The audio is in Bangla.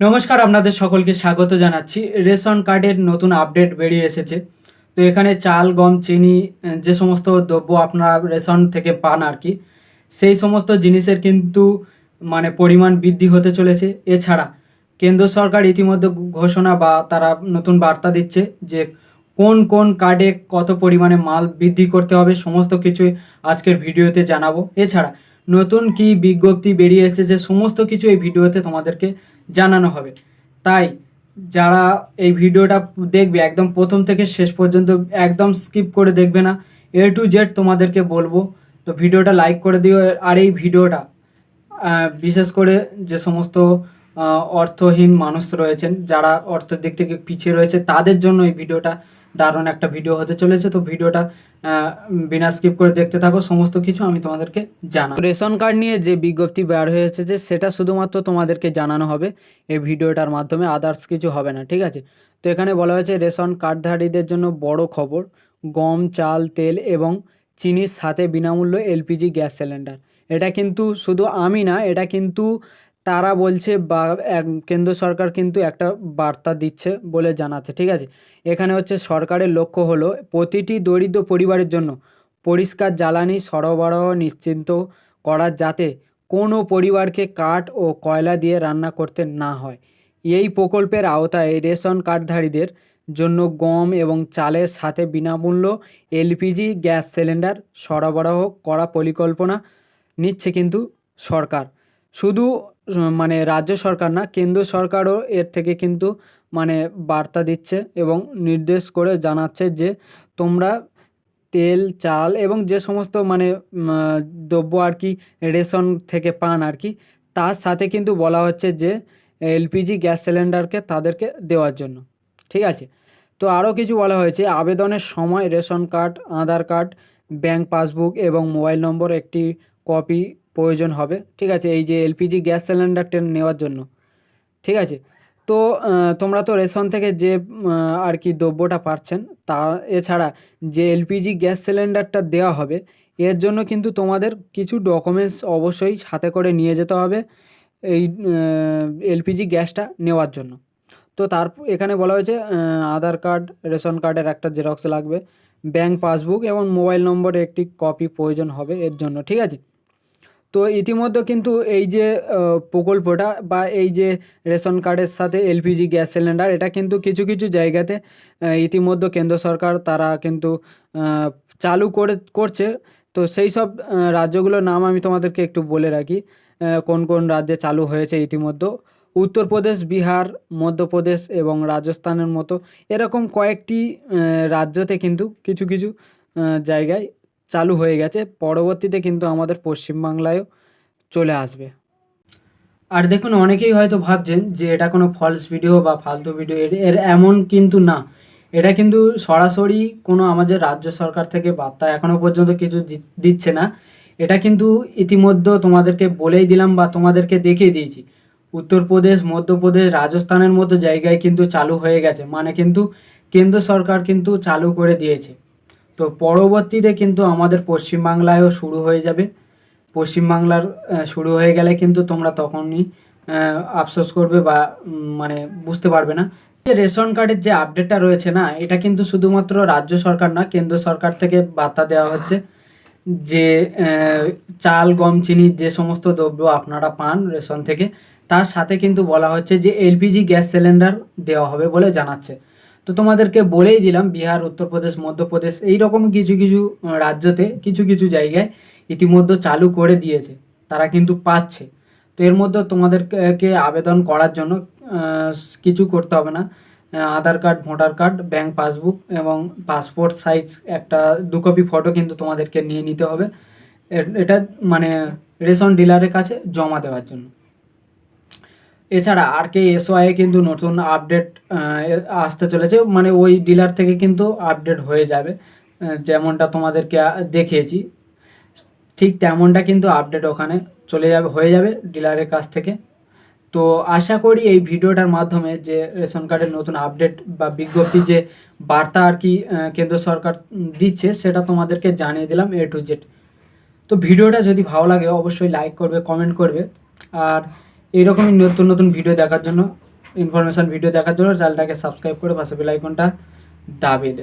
নমস্কার, আপনাদের সকলকে স্বাগত জানাচ্ছি। রেশন কার্ডের নতুন আপডেট বেরিয়ে এসেছে। তো এখানে চাল, গম, চিনি যে সমস্ত দ্রব্য আপনারা রেশন থেকে পান আর কি, সেই সমস্ত জিনিসের কিন্তু মানে পরিমাণ বৃদ্ধি হতে চলেছে। এছাড়া কেন্দ্র সরকার ইতিমধ্যে ঘোষণা বা তারা নতুন বার্তা দিচ্ছে যে কোন কোন কার্ডে কত পরিমাণে মাল বৃদ্ধি করতে হবে, সমস্ত কিছুই আজকের ভিডিওতে জানাব। এছাড়া নতুন কি বিজ্ঞপ্তি বেরিয়ে এসেছে যে সমস্ত কিছু এই ভিডিওতে তোমাদেরকে জানানো হবে। তাই, যারা এই ভিডিওটা দেখবে একদম প্রথম থেকে শেষ পর্যন্ত একদম স্কিপ করে দেখবে না, এ টু জেড তোমাদেরকে বলব, তো ভিডিওটা লাইক করে দিও, আর এই ভিডিওটা বিশেষ করে যে সমস্ত অর্থহীন মানুষ রয়েছেন, যারা অর্থের দিক থেকে পিছিয়ে রয়েছে, তাদের জন্য এই ভিডিওটা দারুণ একটা ভিডিও হতে চলেছে। তো ভিডিওটা বিনা স্কিপ করে দেখতে থাকো। সমস্ত কিছু আমি তোমাদেরকে জানাব। রেশন কার্ড নিয়ে যে বিজ্ঞপ্তি বের হয়েছে যে, সেটা শুধুমাত্র তোমাদেরকে জানানো হবে। এই ভিডিওটার মাধ্যমে আদার্স কিছু হবে না, ঠিক আছে? তো এখানে বলা হয়েছে, রেশন কার্ডধারীদের জন্য বড় খবর, গম, চাল, তেল এবং চিনির সাথে বিনামূল্য এলপিজি গ্যাস সিলিন্ডার। এটা কিন্তু শুধু আমি না, এটা কিন্তু তারা বলছে বা কেন্দ্র সরকার কিন্তু একটা বার্তা দিচ্ছে বলে জানাচ্ছে, ঠিক আছে? এখানে হচ্ছে সরকারের লক্ষ্য হলো প্রতিটি দরিদ্র পরিবারের জন্য পরিষ্কার জ্বালানি সরবরাহ নিশ্চিন্ত করা যাতে কোনো পরিবারকে কাঠ ও কয়লা দিয়ে রান্না করতে না হয়। এই প্রকল্পের আওতায় রেশন কার্ডধারীদের জন্য গম এবং চালের সাথে বিনামূল্য এলপিজি, গ্যাস সিলিন্ডার সরবরাহ করা পরিকল্পনা নিচ্ছে কিন্তু সরকার। শুধু মানে রাজ্য সরকার না, কেন্দ্র সরকারও এর থেকে কিন্তু মানে বার্তা দিচ্ছে এবং নির্দেশ করে জানাচ্ছে যে তোমরা তেল, চাল এবং যে সমস্ত মানে দ্রব্য আর কি রেশন থেকে পান আর কি, তার সাথে কিন্তু বলা হচ্ছে যে এলপিজি গ্যাস সিলিন্ডারকে তাদেরকে দেওয়ার জন্য। ঠিক আছে? তো আরও কিছু বলা হয়েছে। আবেদনের সময় ration card, Aadhaar card, bank passbook এবং মোবাইল নম্বর একটি কপি প্রয়োজন হবে, ঠিক আছে? এই যে এলপিজি গ্যাস সিলিন্ডারটা নেওয়ার জন্য, ঠিক আছে? তো তোমরা তো রেশন থেকে যে আর কি দ্রব্যটা পাচ্ছেন, তা এছাড়া যে এলপিজি গ্যাস সিলিন্ডারটা দেওয়া হবে, এর জন্য কিন্তু তোমাদের কিছু ডকুমেন্টস অবশ্যই সাথে করে নিয়ে যেতে হবে এই এলপিজি গ্যাসটা নেওয়ার জন্য। তো তার, এখানে বলা হয়েছে আধার কার্ড, রেশন কার্ডের একটা জেরক্স লাগবে, ব্যাংক পাসবুক এবং মোবাইল নম্বরে একটি কপি প্রয়োজন হবে এর জন্য, ঠিক আছে? তো ইতিমধ্যে কিন্তু এই যে প্রকল্পটা বা এই যে রেশন কার্ডের সাথে এলপিজি গ্যাস সিলিন্ডার, এটা কিন্তু কিছু কিছু জায়গাতে ইতিমধ্যে কেন্দ্র সরকার তারা কিন্তু চালু করে, করছে। তো সেই সব রাজ্যগুলোর নাম আমি তোমাদেরকে একটু বলে রাখি। কোন কোন রাজ্যে চালু হয়েছে ইতিমধ্যে? উত্তরপ্রদেশ, বিহার, মধ্যপ্রদেশ এবং রাজস্থানের মতো এরকম কয়েকটি রাজ্যতে কিন্তু কিছু কিছু জায়গায় চালু হয়ে গেছে। পরবর্তীতে কিন্তু আমাদের পশ্চিমবাংলায়ও চলে আসবে। আর দেখুন, অনেকেই হয়তো ভাবছেন যে এটা কোনো ফলস ভিডিও বা ফালতু ভিডিও এর এমন কিন্তু না। এটা কিন্তু সরাসরি কোনো আমাদের রাজ্য সরকার থেকে বার্তা এখনও পর্যন্ত কিছু দিচ্ছে না। এটা কিন্তু ইতিমধ্যে তোমাদেরকে বলেই দিলাম বা তোমাদেরকে দেখিয়ে দিয়েছি। উত্তরপ্রদেশ, মধ্যপ্রদেশ, রাজস্থানের মতো জায়গায় কিন্তু চালু হয়ে গেছে। মানে কিন্তু কেন্দ্র সরকার কিন্তু চালু করে দিয়েছে। তো পরবর্তীতে কিন্তু আমাদের পশ্চিমবাংলায়ও শুরু হয়ে যাবে। পশ্চিমবাংলার শুরু হয়ে গেলে কিন্তু তোমরা তখনই আফসোস করবে বা মানে বুঝতে পারবে না। যে রেশন কার্ডের যে আপডেটটা রয়েছে না, এটা কিন্তু শুধুমাত্র রাজ্য সরকার না কেন্দ্র সরকার থেকে বার্তা দেওয়া হচ্ছে যে চাল, গম, চিনি যে সমস্ত দ্রব্য আপনারা পান রেশন থেকে, তার সাথে কিন্তু বলা হচ্ছে যে এলপিজি গ্যাস সিলিন্ডার দেওয়া হবে বলে জানাচ্ছে। তো তোমাদেরকে বলেই দিলাম, বিহার, উত্তরপ্রদেশ, মধ্যপ্রদেশ এই রকম কিছু কিছু রাজ্যতে কিছু কিছু জায়গায় ইতিমধ্যে চালু করে দিয়েছে, তারা কিন্তু পাচ্ছে। তো এর মধ্যে তোমাদেরকে আবেদন করার জন্য কিছু করতে হবে না। Aadhaar card, voter card, bank passbook এবং পাসপোর্ট সাইজ একটা দু কপি ফটো কিন্তু তোমাদেরকে নিয়ে নিতে হবে। এটা মানে রেশন ডিলারের কাছে জমা দেওয়ার জন্য। এছাড়া আর কে এসওআই কিন্তু নতুন আপডেট আসতে চলেছে। মানে ওই ডিলার থেকে কিন্তু আপডেট হয়ে যাবে যেমনটা তোমাদেরকে দেখিয়েছি। ঠিক তেমনটা কিন্তু আপডেট ওখানে চলে যাবে, হয়ে যাবে ডিলারের কাছ থেকে। তো আশা করি এই ভিডিওটার মাধ্যমে যে রেশন কার্ডের নতুন আপডেট বা বিজ্ঞপ্তি যে বার্তা আর কি কেন্দ্র সরকার দিচ্ছে, সেটা তোমাদেরকে জানিয়ে দিলাম এ টু জেড তো ভিডিওটা যদি ভালো লাগে, অবশ্যই লাইক করবে কমেন্ট করবে। আর এইরকমই নতুন নতুন ভিডিও দেখার জন্য ইনফরমেশান ভিডিও দেখার জন্য চ্যানেলটাকে সাবস্ক্রাইব করে পাশে বেল আইকনটা দাবিয়ে দেবে।